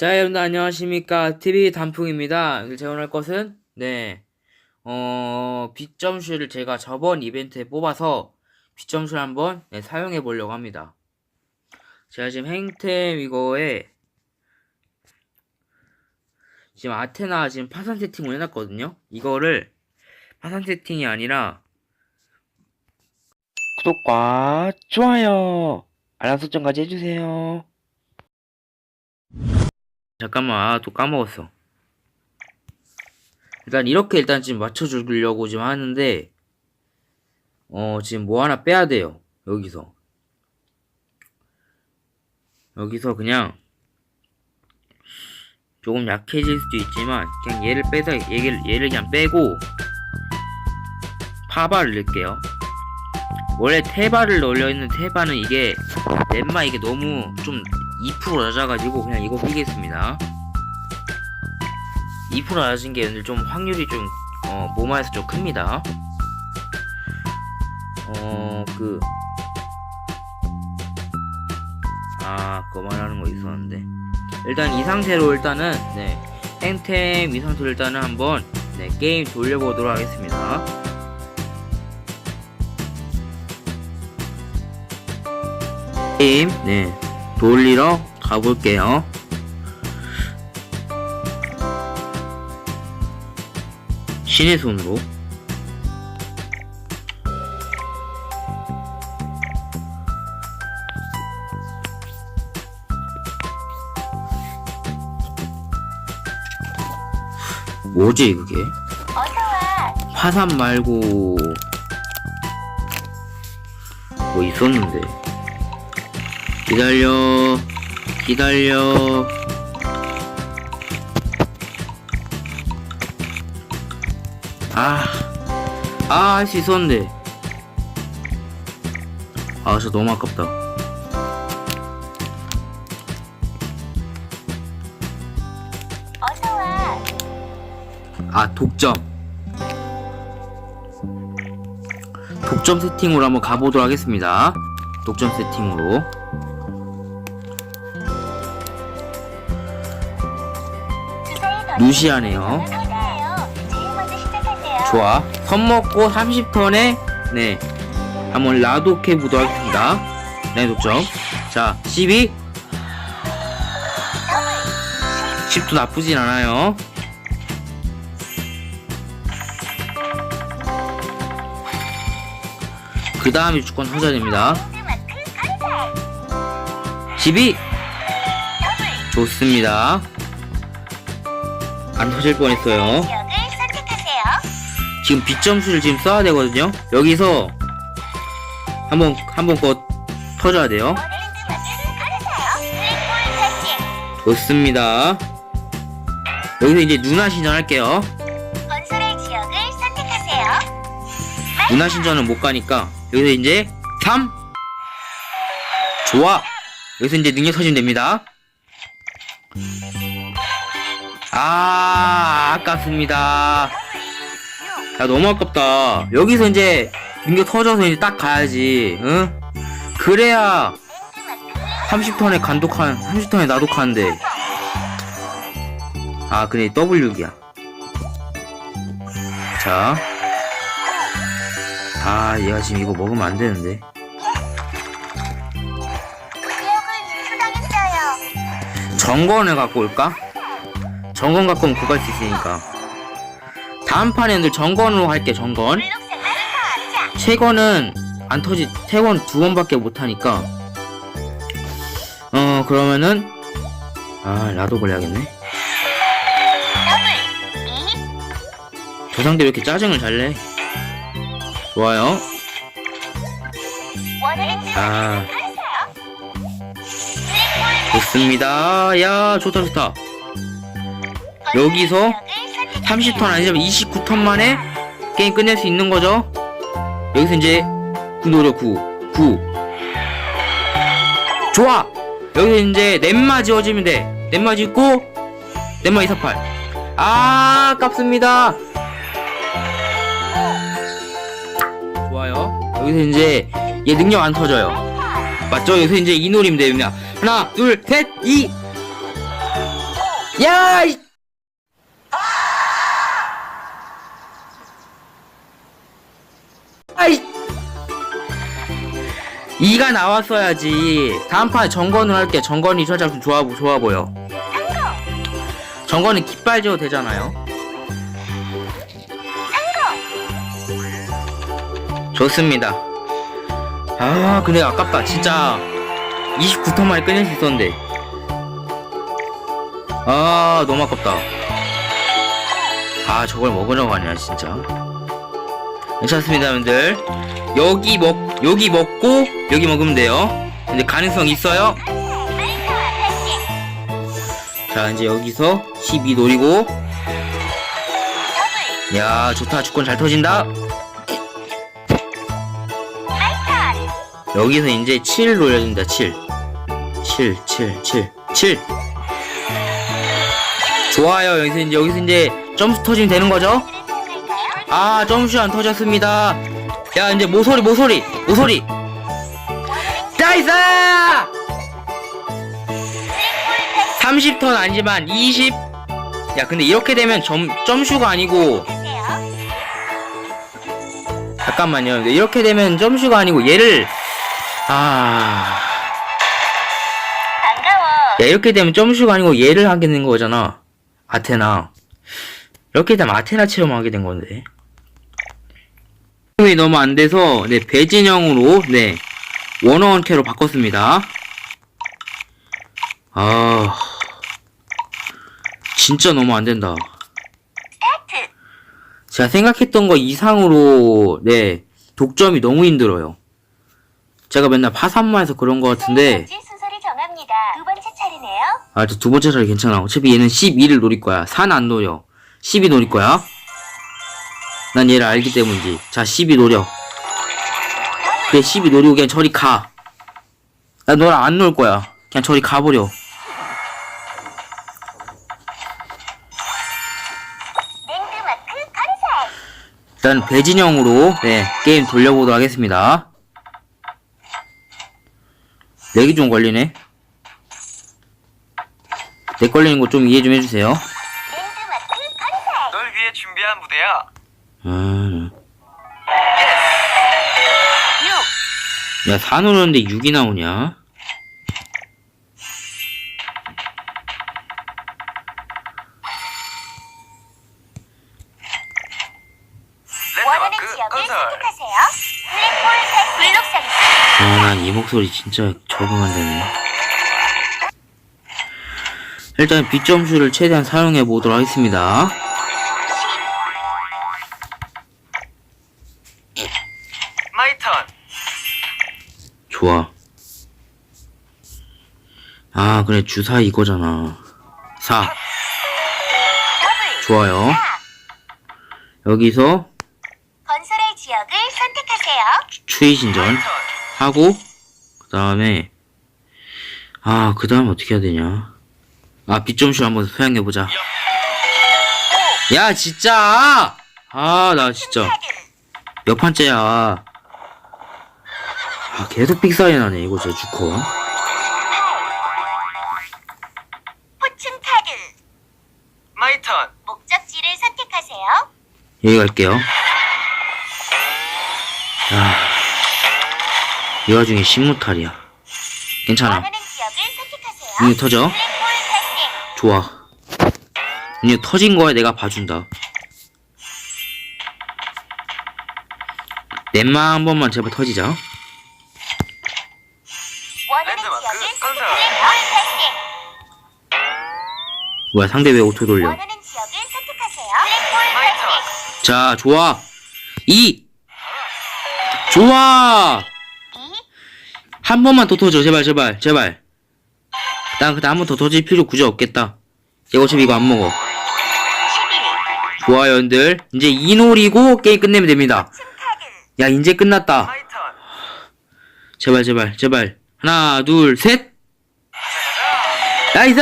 자, 여러분들 안녕하십니까. TV 단풍입니다. 오늘 제가 오늘 할 것은, 네, 어, 빗점슈를 제가 저번 이벤트에 뽑아서 빗점슈를 한번 네, 사용해 보려고 합니다. 제가 지금 행템 이거에 지금 아테나 지금 파산 세팅을 해놨거든요. 이거를 파산 세팅이 아니라 구독과 좋아요, 알람 설정까지 해주세요. 잠깐만, 아, 또 까먹었어. 일단 이렇게 일단 지금 맞춰주려고 지금 하는데, 어, 지금 뭐 하나 빼야 돼요. 여기서. 여기서 그냥, 조금 약해질 수도 있지만, 그냥 얘를 빼서, 얘를, 얘를 그냥 빼고, 파바를 넣을게요. 원래 테바를 넣으려 있는 테바는 이게, 넷마 이게 너무 좀 2% 낮아가지고 그냥 이거 끼겠습니다. 2% 낮은 게 오늘 좀 확률이 좀 어, 모마에서 좀 큽니다. 어, 그, 아, 그거 말하는 거 있었는데. 일단 이 상태로 일단은, 네, 탱템 이 상태로 일단은 한번, 네, 게임 돌려보도록 하겠습니다. 게임, 네, 돌리러 가볼게요. 신의 손으로. 뭐지 그게? 화산 말고 뭐 있었는데 기다려 기다려 아, 아, 할 수 있었는데. 아, 진짜 너무 아깝다. 어서 와. 아, 독점. 독점 세팅으로 한번 가보도록 하겠습니다. 독점 세팅으로. 루시아네요. 좋아. 선 먹고 30턴에, 네. 한번 라도케 보도록 하겠습니다. 네, 독점. 자, 12. 10도 나쁘진 않아요. 그 다음에 주권 터져야 됩니다. 모두만큼 가자. 12. 좋습니다. 안 터질 뻔했어요. 지역을 선택하세요. 지금 빗점수를 지금 써야 되거든요. 여기서 한번 한번 거 터져야 돼요. 가르쳐요. 블랙볼. 좋습니다. 여기서 이제 누나 신전할게요. 건설의 지역을 선택하세요. 누나 신전은 못 가니까 여기서 이제 3 좋아. 여기서 이제 능력 터지면 됩니다. 아 아깝습니다. 야 너무 아깝다. 여기서 이제 능력 터져서 이제 딱 가야지. 응? 그래야 30턴에 간독한 30턴에 나독하는데 아 그래 W6이야. 자. 아 얘가 지금 이거 먹으면 안 되는데. 정건을 갖고 올까? 정건 갖고 오면 그거 할수 있으니까. 다음 판에는 정건으로 할게 정건. 최건은 안 터지 태건 두 번밖에 못 하니까 어 그러면은 아 라도 걸려야겠네. 저 상대 왜 이렇게 짜증을 잘 내? 좋아요 아 좋습니다 야 좋다 좋다 여기서 30턴 아니지만 29턴 만에 게임 끝낼 수 있는 거죠? 여기서 이제 9 노려 9 9 좋아! 여기서 이제 넷마 지워지면 돼. 넷마 짓고 넷마 248아 아깝습니다. 좋아요. 여기서 이제 얘 능력 안 터져요. 맞죠? 여기서 이제 이 노리면 됩니다 하나 둘셋이. 야! 아이! 이가 나왔어야지. 다음 판 정건을 할게. 정건이 살짝 좀 좋아, 보- 좋아 보여. 정건이 깃발 지어도 되잖아요. 좋습니다. 아, 근데 아깝다. 진짜 29턴 만에 끝낼 수 있었는데. 아, 너무 아깝다. 아, 저걸 먹으려고 하냐, 진짜. 괜찮습니다, 여러분들. 여기 먹, 여기 먹고, 여기 먹으면 돼요. 근데 가능성 있어요? 자, 이제 여기서 12 노리고. 야, 좋다. 주권 잘 터진다. 여기서 이제 7 노려준다, 7. 7, 7, 7, 7. 좋아요. 여기서 이제, 여기서 이제 점수 터지면 되는 거죠? 아, 점수 안 터졌습니다. 야, 이제 모서리, 모서리, 모서리. 나이스! 30턴 아니지만 20. 야, 근데 이렇게 되면 점, 점수가 아니고. 잠깐만요. 이렇게 되면 점수가 아니고, 얘를, 아. 야, 이렇게 되면 점수가 아니고 얘를 하게 된 거잖아. 아테나. 이렇게 되면 아테나 체험하게 된 건데. 이 너무 안 돼서, 네, 배진형으로, 네, 원어원 캐로 바꿨습니다. 아. 진짜 너무 안 된다. 제가 생각했던 거 이상으로, 네, 독점이 너무 힘들어요. 제가 맨날 파산마에서 그런 거 같은데, 차례네요. 아, 저 두 번째 차례 괜찮아. 어차피 얘는 12를 노릴 거야. 4는 안 노려. 12 노릴 거야. 난 얘를 알기 때문이지. 자, 12 노려. 그래, 12 노리고 그냥 저리 가. 나 너랑 안 놀 거야. 그냥 저리 가버려. 일단 배진형으로, 네, 게임 돌려보도록 하겠습니다. 렉이 좀 걸리네. 렉 걸리는 거 좀 이해 좀 해주세요. 널 위해 준비한 무대야. 음. 6. 야, 4 노렸는데 6이 나오냐? 원하는 랜드마크 지역을 건설. 선택하세요. 블랙홀 패스. 블록 상승. 아, 난 이 목소리 진짜 적응 안 되네. 일단 빗점수를 최대한 사용해 보도록 하겠습니다. 마이 턴. 좋아. 아, 그래, 주사 이거잖아. 4. 더블. 좋아요. 4. 여기서 건설할 지역을 선택하세요. 추이신전 마이 턴. 하고, 그 다음에, 아, 그 다음에 어떻게 해야 되냐. 아, 빗점수 한번 사용해보자. 야, 진짜! 아, 나 진짜. 몇 판째야. 아, 계속 픽사이 나네, 이거 진짜 주커. 포춘 카드. 마이 턴. 목적지를 선택하세요. 여기 갈게요. 아, 이 와중에 신무탈이야. 괜찮아. 원하는 지역을 선택하세요. 눈이 터져. 블랙홀. 좋아. 눈이 터진 거야, 내가 봐준다. 넷마 한 번만 제발 터지자. 뭐야, 상대 왜 오토 돌려? 원하는 지역을 선택하세요. 블랙홀 마이 패스. 턴. 자, 좋아. 이 좋아. 2. 한 번만 더 터져, 제발, 제발, 제발. 난 그다 한번 더 터질 필요 굳이 없겠다. 얘 어차피 이거 안 먹어. 11. 좋아요, 여러분들. 이제 이 노리고 게임 끝내면 됩니다. 야, 이제 끝났다. 제발, 제발, 제발. 하나, 둘, 셋. 나이스!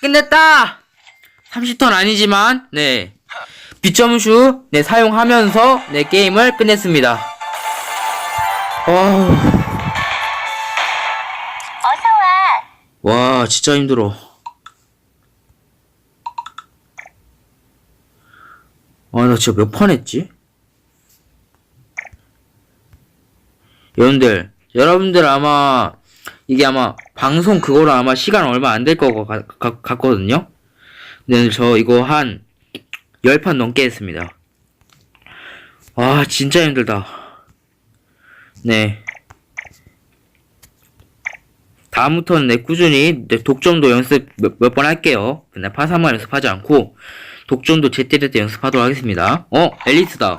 끝냈다! 30턴 아니지만, 네. 비점슈, 네, 사용하면서, 네, 게임을 끝냈습니다. 어우. 와, 진짜 힘들어. 아, 나 진짜 몇 판 했지? 여러분들, 여러분들 아마, 이게 아마, 방송 그거로 아마 시간 얼마 안 될 거 같거든요? 근데 저 이거 한, 10판 넘게 했습니다. 와, 진짜 힘들다. 네. 다음부터는 내 꾸준히 내 독점도 연습 몇 번 할게요. 근데 파사만 연습하지 않고, 독점도 제때제때 연습하도록 하겠습니다. 어, 앨리스다.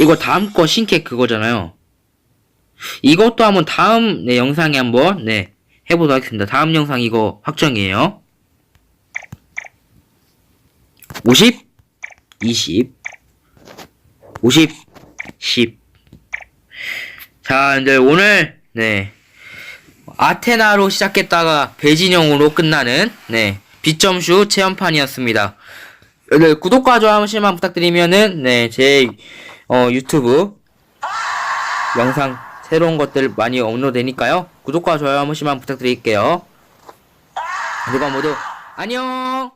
이거 다음 거 신캐 그거잖아요. 이것도 한번 다음 네, 영상에 한번 네 해보도록 하겠습니다. 다음 영상 이거 확정이에요. 50, 20, 50, 10. 자, 이제 오늘 네 아테나로 시작했다가 배진영으로 끝나는 네 비점슈 체험판이었습니다. 네, 구독과 좋아요 한 번씩만 부탁드리면은 네 제 어, 유튜브 영상 새로운 것들 많이 업로드되니까요. 구독과 좋아요 한 번씩만 부탁드릴게요. 그리고 모두 안녕.